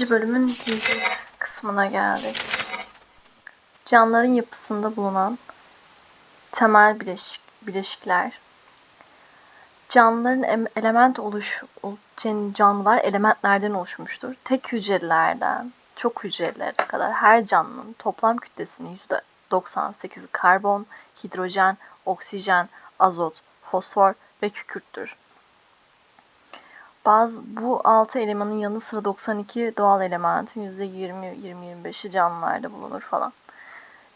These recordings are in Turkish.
İkinci bölümün ikinci kısmına geldik. Canlıların yapısında bulunan temel bileşik, bileşikler. Canlıların em- element oluş, ol- can- canlılar elementlerden oluşmuştur. Tek hücrelerden çok hücrelere kadar her canlının toplam kütlesinin %98'i karbon, hidrojen, oksijen, azot, fosfor ve kükürttür. Bazı bu 6 elemanın yanı sıra 92 doğal elementin %20-20-25'i canlılarda bulunur falan.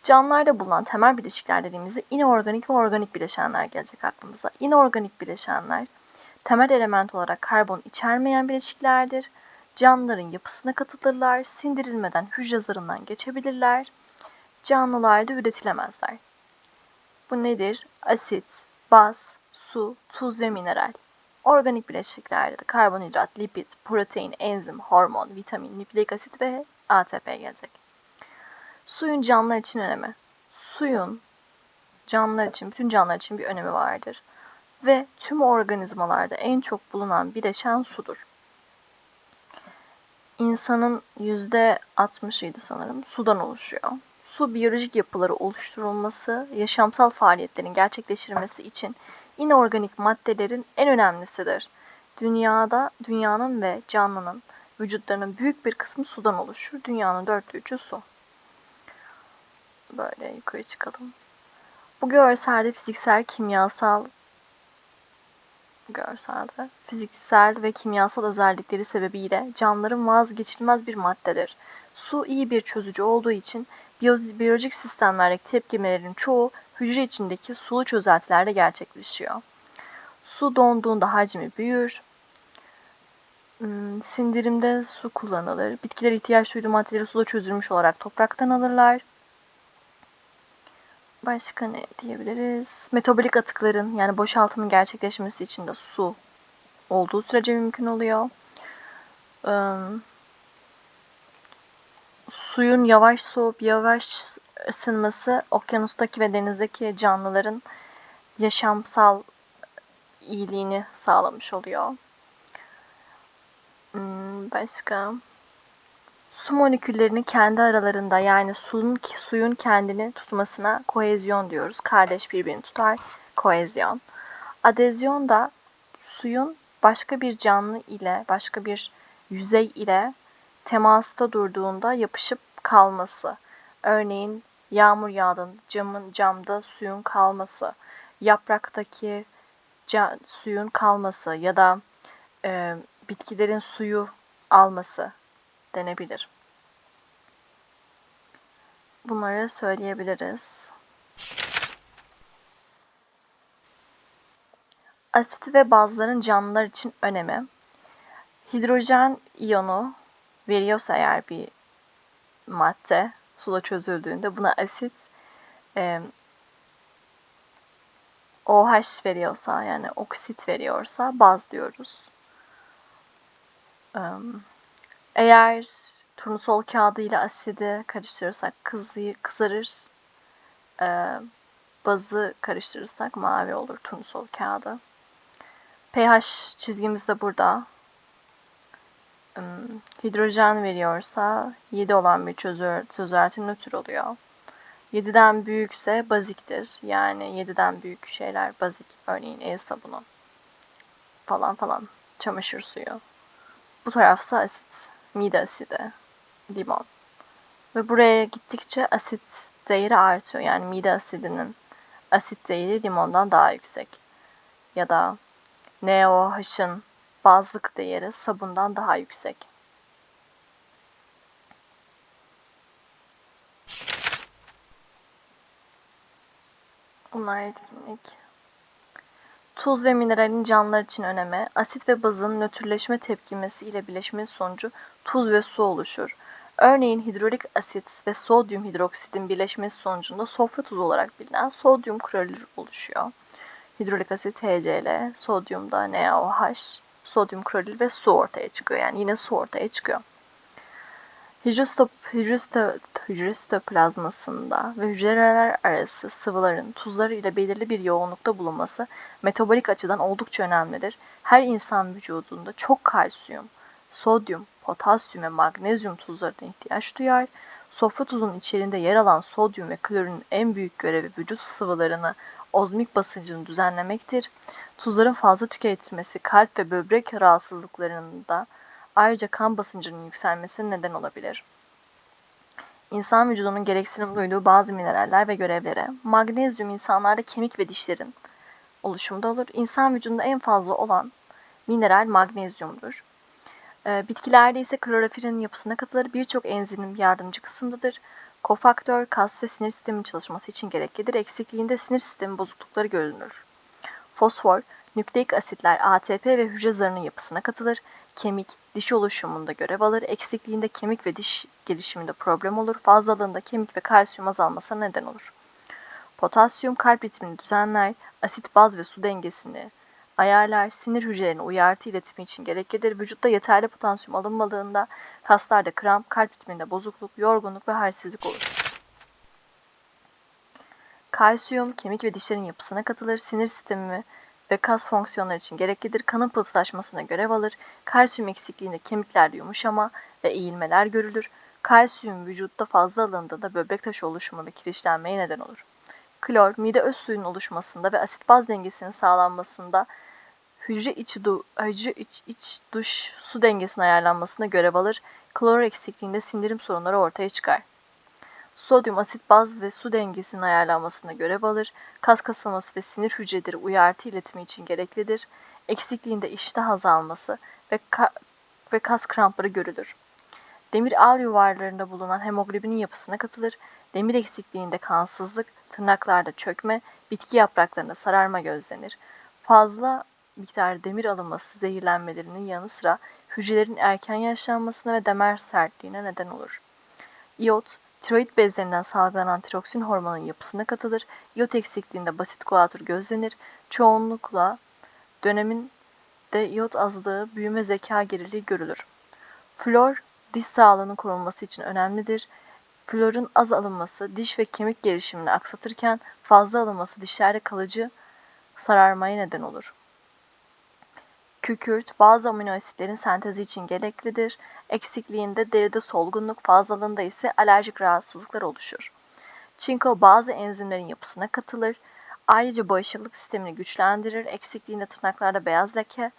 Canlılarda bulunan temel bileşikler dediğimizde inorganik ve organik bileşenler gelecek aklımıza. İnorganik bileşenler temel element olarak karbon içermeyen bileşiklerdir. Canlıların yapısına katılırlar, sindirilmeden hücre zarından geçebilirler. Canlılarda üretilemezler. Bu nedir? Asit, baz, su, tuz ve mineral. Organik bileşiklerde de karbonhidrat, lipid, protein, enzim, hormon, vitamin, nükleik asit ve ATP gelecek. Suyun canlılar için önemi. Suyun canlılar için, bütün canlılar için bir önemi vardır. Ve tüm organizmalarda en çok bulunan bileşen sudur. İnsanın %60'ıydı sanırım sudan oluşuyor. Su biyolojik yapıları oluşturulması, yaşamsal faaliyetlerin gerçekleştirilmesi için inorganik maddelerin en önemlisidir. Dünyada, dünyanın ve canlının vücutlarının büyük bir kısmı sudan oluşur. Dünyanın dörtte üçü su. Böyle yukarı çıkalım. Bu görselde fiziksel, kimyasal görselde fiziksel ve kimyasal özellikleri sebebiyle canlıların vazgeçilmez bir maddedir. Su iyi bir çözücü olduğu için biyolojik sistemlerdeki tepkimelerin çoğu hücre içindeki sulu çözeltilerde gerçekleşiyor. Su donduğunda hacmi büyür. Hmm, Sindirimde su kullanılır. Bitkiler ihtiyaç duyduğu maddeleri suda çözülmüş olarak topraktan alırlar. Başka ne diyebiliriz? Metabolik atıkların yani boşaltımın gerçekleşmesi için de su olduğu sürece mümkün oluyor. Suyun yavaş soğup yavaş ısınması okyanustaki ve denizdeki canlıların yaşamsal iyiliğini sağlamış oluyor. Hmm, başka? Su moleküllerini kendi aralarında yani suyun, suyun kendini tutmasına kohezyon diyoruz. Kardeş birbirini tutar, kohezyon. Adezyon da suyun başka bir canlı ile, başka bir yüzey ile temasta durduğunda yapışıp kalması. Örneğin yağmur yağdığında camın camda suyun kalması, yapraktaki ca, suyun kalması ya da e, bitkilerin suyu alması denebilir. Bunları söyleyebiliriz. Asit ve bazların canlılar için önemi. Hidrojen iyonu veriyorsa eğer bir madde suda çözüldüğünde buna asit e, OH veriyorsa yani oksit veriyorsa baz diyoruz. Eğer turnusol kağıdı ile asidi karıştırırsak kızı, kızarır. Bazı karıştırırsak mavi olur turnusol kağıdı. pH çizgimiz de burada. Hidrojen veriyorsa 7 olan bir çözelti nötr oluyor. 7'den büyükse baziktir. Yani 7'den büyük şeyler bazik. Örneğin el sabunu falan falan. Çamaşır suyu. Bu tarafsa asit. Mide asidi. Limon. Ve buraya gittikçe asit değeri artıyor. Yani mide asidinin asit değeri limondan daha yüksek. Ya da NaOH'ın bazlık değeri sabundan daha yüksek. Bunlar etkinlik. Tuz ve mineralin canlılar için önemi, asit ve bazın nötrleşme tepkimesi ile bileşmesi sonucu tuz ve su oluşur. Örneğin hidrolik asit ve sodyum hidroksidin birleşmesi sonucunda sofra tuzu olarak bilinen sodyum klorür oluşuyor. Hidrolik asit HCl, sodyum da NaOH, sodyum klorür ve su ortaya çıkıyor. Yani yine su ortaya çıkıyor. Hidrostop, hidrostoplazmasında ve hücreler arası sıvıların tuzlar ile belirli bir yoğunlukta bulunması metabolik açıdan oldukça önemlidir. Her insan vücudunda çok kalsiyum, sodyum, potasyum ve magnezyum tuzlarına ihtiyaç duyar. Sofra tuzunun içerisinde yer alan sodyum ve klorun en büyük görevi vücut sıvılarını ozmik basıncını düzenlemektir. Tuzların fazla tüketilmesi kalp ve böbrek rahatsızlıklarında ayrıca kan basıncının yükselmesine neden olabilir. İnsan vücudunun gereksinim duyduğu bazı mineraller ve görevlere magnezyum insanlarda kemik ve dişlerin oluşumunda olur. İnsan vücudunda en fazla olan mineral magnezyumdur. Ee, bitkilerde ise klorofilin yapısına katılır. Birçok enzimin yardımcı kısımdadır. Kofaktör, kas ve sinir sisteminin çalışması için gereklidir. Eksikliğinde sinir sistemi bozuklukları görülür. Fosfor, nükleik asitler, ATP ve hücre zarının yapısına katılır. Kemik, diş oluşumunda görev alır. Eksikliğinde kemik ve diş gelişiminde problem olur. Fazlalığında kemik ve kalsiyum azalmasına neden olur. Potasyum kalp ritmini düzenler, asit, baz ve su dengesini ayarlar, sinir hücrelerinin uyartı iletimi için gereklidir. Vücutta yeterli potasyum alınmadığında kaslarda kramp, kalp ritminde bozukluk, yorgunluk ve halsizlik olur. Kalsiyum kemik ve dişlerin yapısına katılır, sinir sistemi ve kas fonksiyonları için gereklidir. Kanın pıhtılaşmasına görev alır. Kalsiyum eksikliğinde kemiklerde yumuşama ve eğilmeler görülür. Kalsiyum vücutta fazla alındığında böbrek taşı oluşumu ve kirişlenmeye neden olur. Klor, mide öz suyun oluşmasında ve asit baz dengesinin sağlanmasında hücre içi, du, hücre iç, iç duş su dengesinin ayarlanmasında görev alır. Klor eksikliğinde sindirim sorunları ortaya çıkar. Sodyum, asit, baz ve su dengesinin ayarlanmasında görev alır. Kas kasılması ve sinir hücreleri uyartı iletimi için gereklidir. Eksikliğinde iştah azalması ve, ka ve kas krampları görülür. Demir ağır yuvarlarında bulunan hemoglobinin yapısına katılır. Demir eksikliğinde kansızlık, tırnaklarda çökme, bitki yapraklarında sararma gözlenir. Fazla miktar demir alınması zehirlenmelerinin yanı sıra hücrelerin erken yaşlanmasına ve damar sertliğine neden olur. İyot, tiroid bezlerinden salgılanan tiroksin hormonunun yapısına katılır. İyot eksikliğinde basit guatr gözlenir. Çoğunlukla dönemin de iyot azlığı, büyüme zeka geriliği görülür. Flor, diş sağlığının korunması için önemlidir. Florun az alınması diş ve kemik gelişimini aksatırken fazla alınması dişlerde kalıcı sararmaya neden olur. Kükürt bazı amino asitlerin sentezi için gereklidir. Eksikliğinde deride solgunluk, fazlalığında ise alerjik rahatsızlıklar oluşur. Çinko bazı enzimlerin yapısına katılır. Ayrıca bağışıklık sistemini güçlendirir. Eksikliğinde tırnaklarda beyaz leke,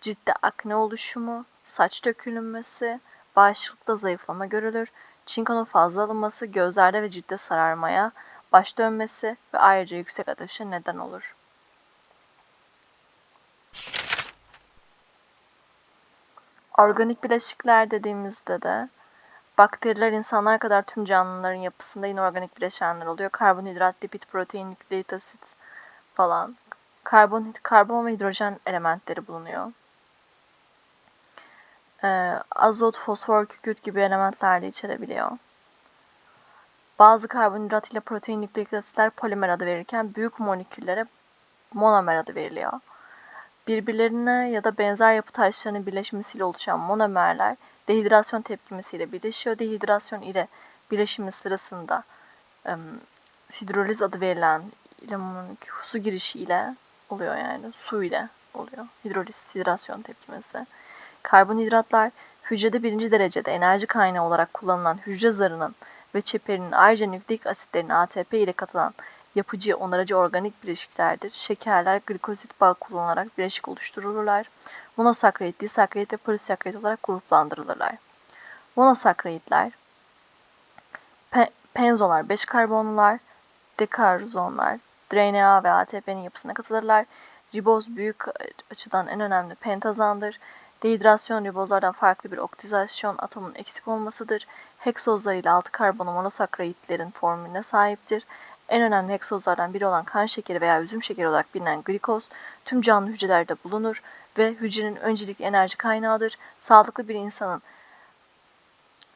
ciltte akne oluşumu, saç dökülmesi, bağışıklıkta zayıflama görülür. Çinkonun fazla alınması gözlerde ve ciltte sararmaya, baş dönmesi ve ayrıca yüksek ateşe neden olur. Organik bileşikler dediğimizde de bakteriler insanlar kadar tüm canlıların yapısında inorganik bileşenler oluyor. Karbonhidrat, lipid, protein, nükleik asit falan. Karbon, karbon ve hidrojen elementleri bulunuyor. Ee, azot, fosfor, kükürt gibi elementler de içerebiliyor. Bazı karbonhidrat ile protein nükleik asitler polimer adı verirken büyük moleküllere monomer adı veriliyor. Birbirlerine ya da benzer yapı taşlarının birleşmesiyle oluşan monomerler dehidrasyon tepkimesiyle birleşiyor. Dehidrasyon ile birleşimi sırasında hidroliz adı verilen su girişi ile oluyor yani su ile oluyor. Hidroliz, hidrasyon tepkimesi. Karbonhidratlar hücrede birinci derecede enerji kaynağı olarak kullanılan hücre zarının ve çeperinin ayrıca nükleik asitlerin ATP ile katılan yapıcı, onarıcı organik bileşiklerdir. Şekerler glikozit bağı kullanarak bileşik oluştururlar. Monosakkarit, disakkarit ve polisakkarit olarak gruplandırılırlar. Monosakkaritler, pe penzolar, 5 karbonlular, dekarzonlar, DNA ve ATP'nin yapısına katılırlar. Riboz büyük açıdan en önemli pentazandır. Dehidrasyon ribozlardan farklı bir oksidasyon atomunun eksik olmasıdır. Heksozlar ile 6 karbonlu monosakkaritlerin formülüne sahiptir. En önemli heksozlardan biri olan kan şekeri veya üzüm şekeri olarak bilinen glikoz tüm canlı hücrelerde bulunur ve hücrenin öncelikli enerji kaynağıdır. Sağlıklı bir insanın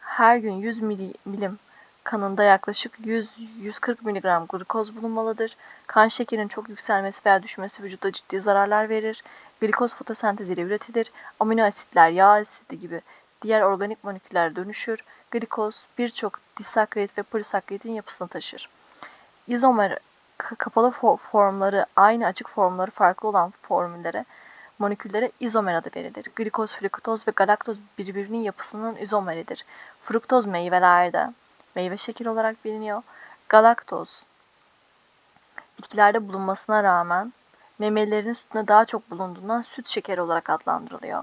her gün 100 milim kanında yaklaşık 100-140 mg glikoz bulunmalıdır. Kan şekerinin çok yükselmesi veya düşmesi vücutta ciddi zararlar verir. Glikoz fotosentez ile üretilir. Amino asitler, yağ asidi gibi diğer organik moleküller dönüşür. Glikoz birçok disakkarit ve polisakkaritin yapısını taşır. İzomer kapalı formları aynı açık formları farklı olan formüllere moleküllere izomer adı verilir. Glikoz, fruktoz ve galaktoz birbirinin yapısının izomeridir. Fruktoz meyvelerde meyve şekeri olarak biliniyor. Galaktoz bitkilerde bulunmasına rağmen memelilerin sütünde daha çok bulunduğundan süt şekeri olarak adlandırılıyor.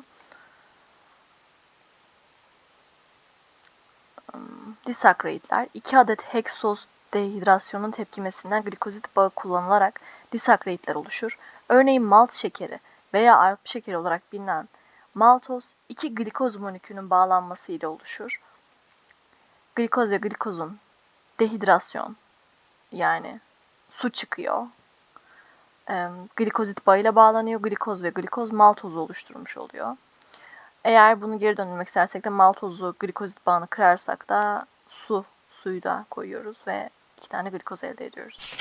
Hmm, disakkaritler 2 adet heksoz dehidrasyonun tepkimesinden glikozit bağı kullanılarak disakkaritler oluşur. Örneğin malt şekeri veya arpa şekeri olarak bilinen maltoz iki glikoz molekülünün bağlanması ile oluşur. Glikoz ve glikozun dehidrasyon yani su çıkıyor. E, glikozit bağıyla bağlanıyor. Glikoz ve glikoz maltozu oluşturmuş oluyor. Eğer bunu geri döndürmek istersek de maltozu glikozit bağını kırarsak da su suyu da koyuyoruz ve iki tane glikoz elde ediyoruz.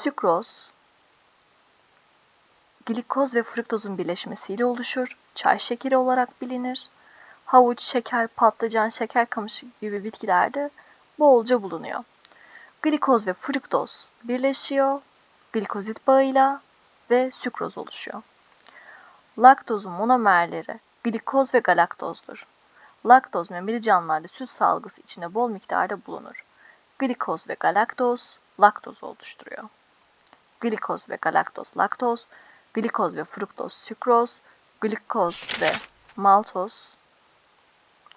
Sükroz glikoz ve fruktozun birleşmesiyle oluşur. Çay şekeri olarak bilinir. Havuç, şeker, patlıcan, şeker kamışı gibi bitkilerde bolca bulunuyor. Glikoz ve fruktoz birleşiyor. Glikozit bağıyla ve sükroz oluşuyor. Laktozun monomerleri glikoz ve galaktozdur. Laktoz memeli canlılarda süt salgısı içinde bol miktarda bulunur. Glikoz ve galaktoz laktoz oluşturuyor. Glikoz ve galaktoz laktoz, glikoz ve fruktoz sükroz, glikoz ve maltoz,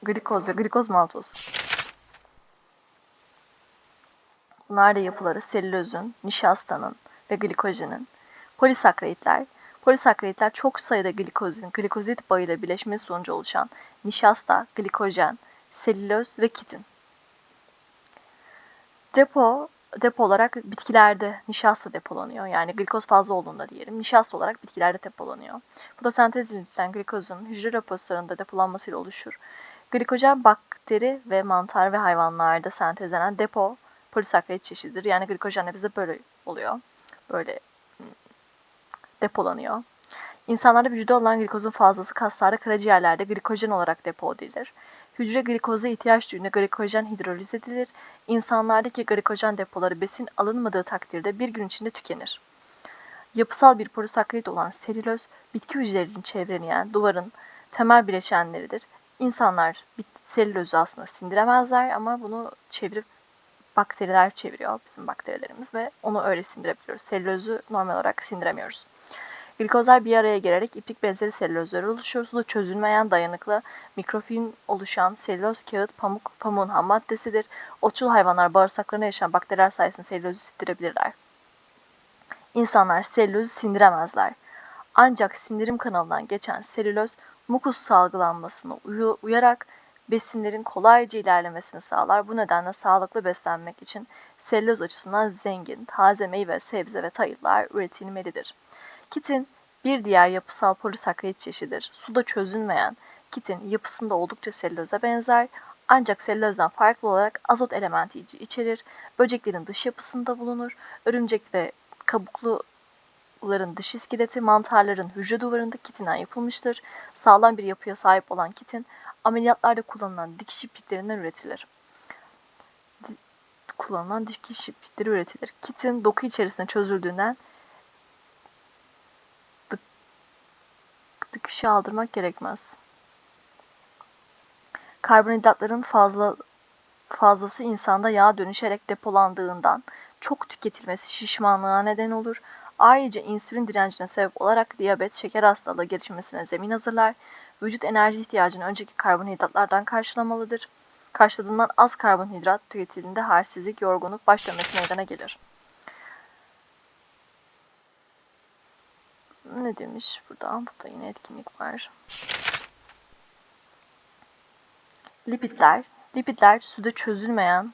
glikoz ve glikoz maltoz. Bunlar da yapıları selülozun, nişastanın ve glikojenin. Polisakkaritler, polisakkaritler çok sayıda glikozin, glikozit bağıyla birleşmesi sonucu oluşan nişasta, glikojen, selüloz ve kitin. Depo, depo olarak bitkilerde nişasta depolanıyor. Yani glikoz fazla olduğunda diyelim. Nişasta olarak bitkilerde depolanıyor. Fotosentez iletilen glikozun hücre repozitorunda depolanmasıyla oluşur. Glikojen bakteri ve mantar ve hayvanlarda sentezlenen depo polisakkarit çeşididir. Yani glikojen de bize böyle oluyor. Böyle depolanıyor. İnsanlarda vücuda olan glikozun fazlası kaslarda, karaciğerlerde glikojen olarak depo edilir. Hücre glikoza ihtiyaç duyduğunda glikojen hidroliz edilir. İnsanlardaki glikojen depoları besin alınmadığı takdirde bir gün içinde tükenir. Yapısal bir polisakkarit olan selüloz, bitki hücrelerini çevreleyen duvarın temel bileşenleridir. İnsanlar selülozu aslında sindiremezler ama bunu çevirip bakteriler çeviriyor bizim bakterilerimiz ve onu öyle sindirebiliyoruz. Selülozu normal olarak sindiremiyoruz. Glikozlar bir araya gelerek iplik benzeri selülozlar oluşuyor. Suda çözülmeyen dayanıklı mikrofilm oluşan selüloz kağıt pamuk pamuğun ham maddesidir. Otçul hayvanlar bağırsaklarında yaşayan bakteriler sayesinde selülozu sindirebilirler. İnsanlar selülozu sindiremezler. Ancak sindirim kanalından geçen selüloz mukus salgılanmasına uyarak besinlerin kolayca ilerlemesini sağlar. Bu nedenle sağlıklı beslenmek için selüloz açısından zengin, taze meyve, sebze ve tahıllar üretilmelidir. Kitin bir diğer yapısal polisakkarit çeşididir. Suda çözünmeyen kitin yapısında oldukça selüloza benzer ancak selülozdan farklı olarak azot elementi içerir. Böceklerin dış yapısında bulunur. Örümcek ve kabukluların dış iskeleti mantarların hücre duvarında kitinden yapılmıştır. Sağlam bir yapıya sahip olan kitin ameliyatlarda kullanılan dikiş ipliklerinden üretilir. Kullanılan dikiş iplikleri üretilir. Kitin doku içerisinde çözüldüğünden dikişi aldırmak gerekmez. Karbonhidratların fazla fazlası insanda yağ dönüşerek depolandığından çok tüketilmesi şişmanlığa neden olur. Ayrıca insülin direncine sebep olarak diyabet, şeker hastalığı gelişmesine zemin hazırlar. Vücut enerji ihtiyacını önceki karbonhidratlardan karşılamalıdır. Karşıladığından az karbonhidrat tüketildiğinde halsizlik, yorgunluk, baş dönmesi meydana gelir. Ne demiş burada? Burada yine etkinlik var. Lipidler. Lipidler suda çözülmeyen